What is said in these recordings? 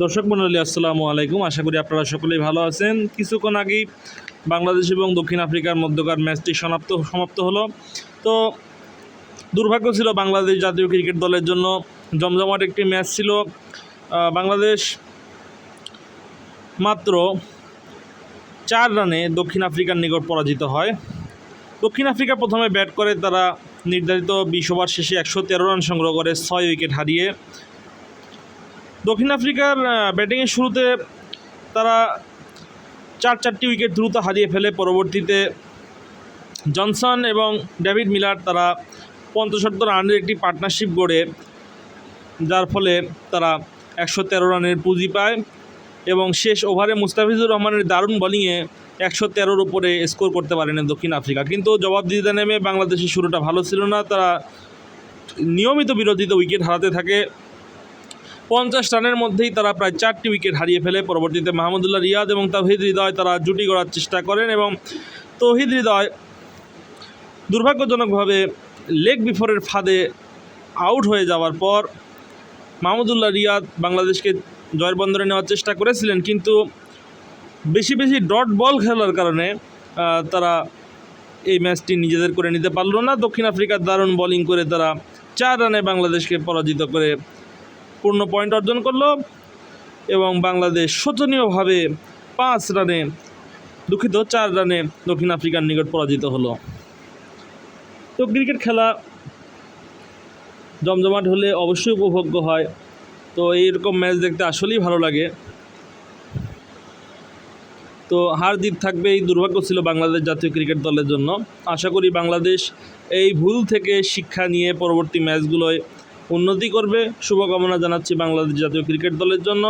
দর্শক মন্ডলী আসসালামু আলাইকুম। আশা করি আপনারা সকলেই ভালো আছেন। কিছুক্ষণ আগেই বাংলাদেশ এবং দক্ষিণ আফ্রিকার মধ্যকার ম্যাচটি সমাপ্ত সমাপ্ত হলো। তো দুর্ভাগ্য ছিল বাংলাদেশ জাতীয় ক্রিকেট দলের জন্য। জমজমাট একটি ম্যাচ ছিল। বাংলাদেশ মাত্র চার রানে দক্ষিণ আফ্রিকার নিকট পরাজিত হয়। দক্ষিণ আফ্রিকা প্রথমে ব্যাট করে, তারা নির্ধারিত বিশ ওভার শেষে একশো তেরো রান সংগ্রহ করে, ছয় উইকেট হারিয়ে দক্ষিণ আফ্রিকার ব্যাটিংয়ের শুরুতে তারা চার চারটি উইকেট দ্রুত হারিয়ে ফেলে। পরবর্তীতে জনসন এবং ডেভিড মিলার তারা পঞ্চাশোত্তর রানের একটি পার্টনারশিপ গড়ে, যার ফলে তারা একশো তেরো রানের পুঁজি পায় এবং শেষ ওভারে মুস্তাফিজুর রহমানের দারুণ বোলিংয়ে একশো তেরোর উপরে স্কোর করতে পারেন দক্ষিণ আফ্রিকা। কিন্তু জবাব দিতে নেমে বাংলাদেশের শুরুটা ভালো ছিল না। তারা নিয়মিত বিরোধিত উইকেট হারাতে থাকে। পঞ্চাশ রানের মধ্যেই তারা প্রায় চারটি উইকেট হারিয়ে ফেলে। পরবর্তীতে মাহমুদুল্লাহ রিয়াদ এবং তাহিদ হৃদয় তারা জুটি গড়ার চেষ্টা করেন এবং তৌহিদ হৃদয় দুর্ভাগ্যজনকভাবে লেগ বিফোরের ফাঁদে আউট হয়ে যাওয়ার পর মাহমুদুল্লাহ রিয়াদ বাংলাদেশকে জয়ের বন্দরে নেওয়ার চেষ্টা করেছিলেন, কিন্তু বেশি বেশি ডট বল খেলার কারণে তারা এই ম্যাচটি নিজেদের করে নিতে পারল না। দক্ষিণ আফ্রিকার দারুণ বোলিং করে তারা চার রানে বাংলাদেশকে পরাজিত করে পূর্ণ পয়েন্ট অর্জন করল এবং বাংলাদেশ শোচনীয়ভাবে পাঁচ রানে, দুঃখিত চার রানে দক্ষিণ আফ্রিকার নিকট পরাজিত হলো। তো ক্রিকেট খেলা জমজমাট হলে অবশ্যই উপভোগ্য হয়। তো এইরকম ম্যাচ দেখতে আসলেই ভালো লাগে। তো হার জিত থাকবে এই দুর্ভাগ্য ছিল বাংলাদেশ জাতীয় ক্রিকেট দলের জন্য। আশা করি বাংলাদেশ এই ভুল থেকে শিক্ষা নিয়ে পরবর্তী ম্যাচগুলোয় উন্নতি করবে। শুভকামনা জানাচ্ছি বাংলাদেশ জাতীয় ক্রিকেট দলের জন্য।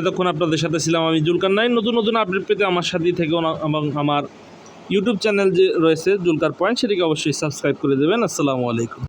এতক্ষণ আপনাদের সাথে ছিলাম আমি জুলকার নাইন। নতুন নতুন আপডেট পেতে আমার সাথেই থেকে এবং আমার ইউটিউব চ্যানেল যে রয়েছে জুলকার পয়েন্ট, সেটিকে অবশ্যই সাবস্ক্রাইব করে দেবেন। আসসালামু আলাইকুম।